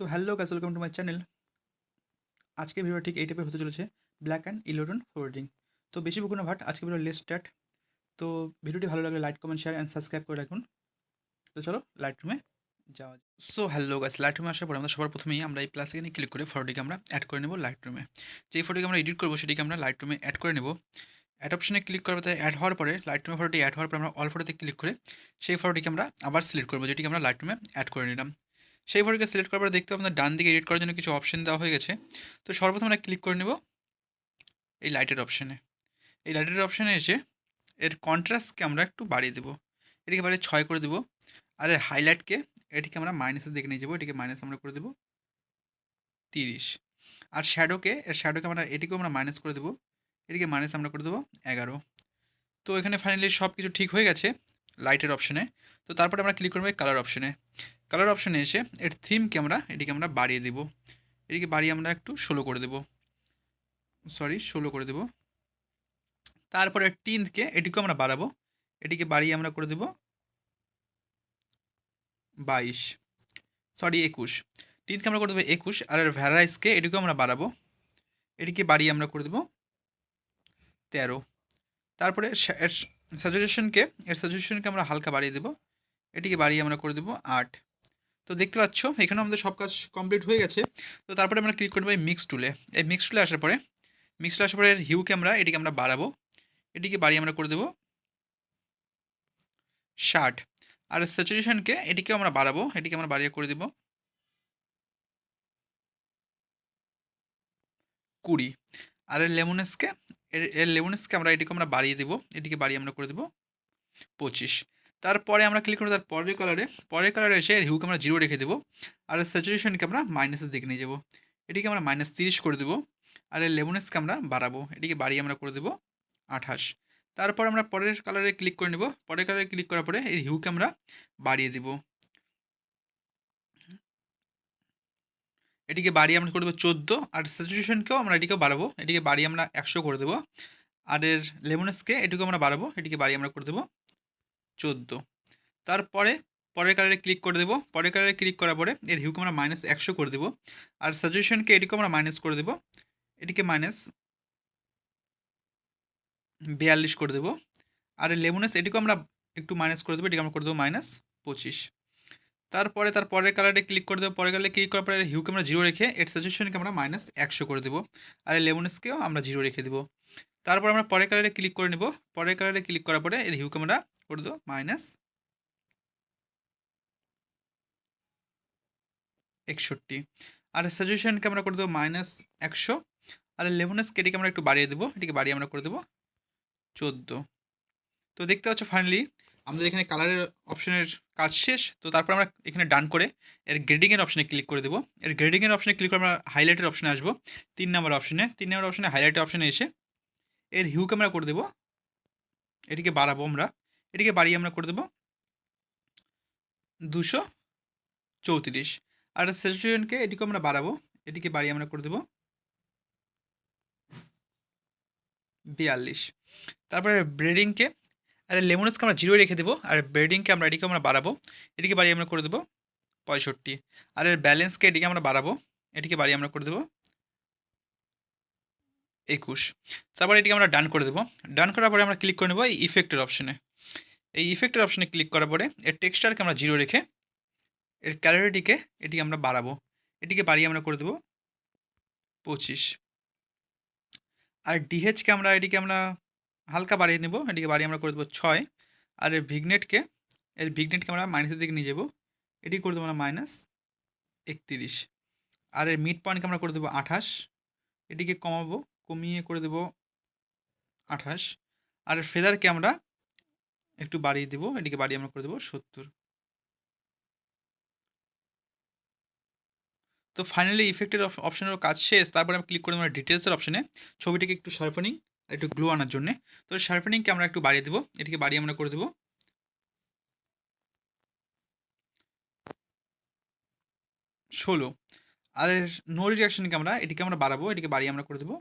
তো হ্যালো গাছ welcome to my channel আজকে ভিডিও ঠিক এই টাইপের হতে চলেছে ব্ল্যাক অ্যান্ড ইলেভেন ফোর্ডিং তো বেশি বুকুনো ভাট, আজকে ভিডিও লেট স্টার্ট তো ভিডিওটি ভালো লাগলে like comment share and subscribe করে রাখুন। তো চলো লাইট রুমে যাওয়া সো হ্যালো গাছ লাইট রুমে আসার পরে আমরা সবার প্রথমেই আমরা এই প্লাস এখানে ক্লিক করে ফটোটিকে আমরা অ্যাড করে নেব লাইট রুমে যেই ফটোকে আমরা এডিট করব সেটিকে আমরা লাইট রুমে অ্যাড করে নেব। অ্যাড অপশনে ক্লিক করার পরে অ্যাড হওয়ার পরে লাইট রুমে ফটোটি অ্যাড হওয়ার পরে আমরা অল ফটোতে ক্লিক করে সেই ফটোটিকে আমরা আবার সিলেক্ট করব, যেটিকে আমরা লাইট রুমে অ্যাড করে নিলাম। সেই ফটোকে সিলেক্ট করার পরে দেখতে আপনার ডান দিকে এডিট করার জন্য কিছু অপশন দেওয়া হয়ে গেছে। তো সর্বপ্রথম আমরা ক্লিক করে নেব এই লাইটের অপশানে এই লাইটের অপশানে এসে এর কন্ট্রাস্টকে আমরা একটু বাড়িয়ে দেবো। এটিকে বাড়িয়ে ছয় করে দেবো আর এর হাইলাইটকে এটিকে আমরা মাইনাসের দিকে নিয়ে যাব। এটিকে মাইনাস আমরা করে দেবো তিরিশ। আর শ্যাডোকে এর শ্যাডোকে আমরা, এটিকেও আমরা মাইনাস করে দেবো। এটিকে মাইনাস আমরা করে দেবো এগারো। তো এখানে ফাইনালি সব কিছু ঠিক হয়ে গেছে লাইটের অপশনে তো তারপরে আমরা ক্লিক করব কালার অপশানে কালার অপশানে এসে এর থিমকে আমরা, এটিকে আমরা বাড়িয়ে দেব। এটিকে বাড়িয়ে আমরা একটু ষোলো করে দেব। সরি ষোলো করে দেব। তারপরে টিনকে এটিকেও আমরা বাড়াবো। এটিকে বাড়িয়ে আমরা করে দেব বাইশ। সরি একুশ। টিনকে আমরা করে দেবো একুশ। আর এর ভ্যারাইসকে এটিকেও আমরা বাড়াবো। এটিকে বাড়িয়ে আমরা করে দেব তেরো। তারপরে সাজেশনকে এর সাজেশনকে আমরা হালকা বাড়িয়ে দেবো। এটিকে বাড়িয়ে আমরা করে দেবো আট। তো দেখতে পাচ্ছ এখানে আমাদের সব কাজ কমপ্লিট হয়ে গেছে। তো তারপরে আমরা ক্লিক করব এই মিক্স টুলে এই মিক্স টুলে আসার পরে মিক্স টুলে আসার পরে হিউকে আমরা, এটিকে আমরা বাড়াবো। এটিকে বাড়িয়ে আমরা করে দেবো ষাট। আর স্যাচুরেশনকে এটিকেও আমরা বাড়াবো, এটিকে আমরা বাড়িয়ে করে দেবো কুড়ি। আর এর লেমনেসকে এর লেমনেসকে আমরা এটিকে আমরা বাড়িয়ে দেবো, এটিকে বাড়িয়ে আমরা করে দেবো পঁচিশ। তারপরে আমরা ক্লিক করব তার পরের কালারে পরের কালারে এসে হিউকে আমরা জিরো রেখে দেবো। আর স্যাচুরেশনকে আমরা মাইনাসের দিকে নিয়ে যাব। এটিকে আমরা মাইনাস তিরিশ করে দেবো। আর লেমনেসকে আমরা বাড়াবো। এটিকে বাড়িয়ে আমরা করে দেবো আঠাশ। তারপর আমরা পরের কালারে ক্লিক করে নেব। পরের কালারে ক্লিক করার পরে এই হিউকে আমরা বাড়িয়ে দেব। এটিকে বাড়িয়ে আমরা করে দেবো চোদ্দ। আর স্যাচুরেশনকেও আমরা এটিকেও বাড়াবো। এটিকে বাড়িয়ে আমরা একশো করে দেবো। আর এর লেমনেসকে এটিকেও আমরা বাড়াবো। এটিকে বাড়িয়ে আমরা করে দেবো চোদ্দ। তারপরে পরের কালারে ক্লিক করে দেবো। পরের কালারে ক্লিক করার পরে এর হিউকে আমরা মাইনাস একশো করে দেবো। আর সাজেশনকে এটিকে আমরা মাইনাস করে দেবো। এটিকে মাইনাস বিয়াল্লিশ করে দেবো। আর লেমনেস এটিকেও আমরা একটু মাইনাস করে দেবো। এটিকে আমরা করে দেবো মাইনাস পঁচিশ। তারপরে তার পরের কালারে ক্লিক করে দেবো। পরের কালারে ক্লিক করার পরে হিউকে আমরা জিরো রেখে এর সাজেশনকে আমরা মাইনাস একশো করে দেবো। আর লেমনেসকেও আমরা জিরো রেখে দেবো। তারপর আমরা পরের কালারে ক্লিক করে নেব। পরের কালারে ক্লিক করার পরে এর হিউকে আমরা করে দেবো মাইনাস একষট্টি। আর সাজেশনকে আমরা করে দেবো মাইনাস একশো। আর লেভেনাস কেটিকে আমরা একটু বাড়িয়ে দেবো, এটিকে বাড়িয়ে আমরা করে দেবো চোদ্দ। তো দেখতে পাচ্ছ ফাইনালি আমাদের এখানে কালারের অপশনের কাজ শেষ। তো তারপর আমরা এখানে ডান করে এর গ্রেডিংয়ের অপশনে ক্লিক করে দেবো। এর গ্রেডিংয়ের অপশনে ক্লিক করে আমরা হাইলাইটের অপশনে আসব। তিন নম্বর অপশনে তিন নম্বর অপশনে হাইলাইটের অপশনে এসে এর হিউকে আমরা করে দেবো। এটিকে বাড়াবো আমরা। এটিকে বাড়িয়ে আমরা করে দেবো দুশো চৌত্রিশ। আর স্যাচুরেশনকে এটিকে আমরা বাড়াবো। এটিকে বাড়িয়ে আমরা করে দেবো বিয়াল্লিশ। তারপরে ব্রেডিংকে আর লেমনেসকে আমরা জিরো রেখে দেবো। আর ব্রেডিংকে আমরা এটিকে আমরা বাড়াবো। এটিকে বাড়িয়ে আমরা করে দেবো পঁয়ষট্টি। আর এর ব্যালেন্সকে এটিকে আমরা বাড়াবো। এটিকে বাড়িয়ে আমরা করে দেবো একুশ। তারপরে এটিকে আমরা ডান করে দেবো। ডান করার পরে আমরা ক্লিক করে নেব এই ইফেক্টের অপশনে এই ইফেক্টের অপশনে ক্লিক করার পরে এর টেক্সচারকে আমরা জিরো রেখে এর ক্যালোরিটিকে এটি আমরা বাড়াবো। এটিকে বাড়িয়ে আমরা করে দেবো পঁচিশ। আর ডিহেচকে আমরা এটিকে আমরা হালকা বাড়িয়ে নেব। এটিকে বাড়িয়ে আমরা করে দেবো ছয়। আর এর ভিগনেটকে এর ভিগনেটকে আমরা মাইনাসের দিকে নিয়ে যাব। এটি করে দেবো আমরা মাইনাস একত্রিশ। আর এর মিড পয়েন্টকে আমরা করে দেবো আঠাশ। এটিকে কমাবো কমিয়ে করে দেবো আঠাশ। আর ফেদারকে আমরা একটু বাড়িয়ে দেবো, এটিকে বাড়িয়ে আমরা করে দেবো সত্তর। তো ফাইনালি ইফেক্টের অপশনের কাজ শেষ। তারপরে আমরা ক্লিক করে আমরা ডিটেলসের অপশনে ছবিটিকে একটু শার্পেনিং একটু গ্লো আনার জন্য। তো শার্পেনিংকে আমরা একটু বাড়িয়ে দেবো, এটিকে বাড়িয়ে আমরা করে দেবো। ষোলো। আর নো রিয়াকশনকে আমরা, এটিকে আমরা বাড়াবো, এটিকে বাড়িয়ে আমরা করে দেবো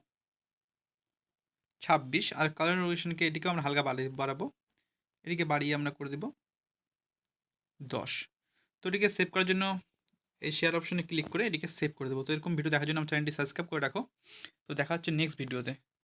ছাব্বিশ আর কালার রোটেশনকে এটিকেও আমরা হালকা বাড়িয়ে বাড়াবো। এটিকে বাড়িয়ে আমরা করে দেবো দশ। তো এটিকে সেভ করার জন্য এই শেয়ার অপশনে ক্লিক করে এটিকে সেভ করে দেবো। তো এরকম ভিডিও দেখার জন্য আমার চ্যানেলটি সাবস্ক্রাইব করে রাখো। তো দেখা হচ্ছে নেক্সট ভিডিওতে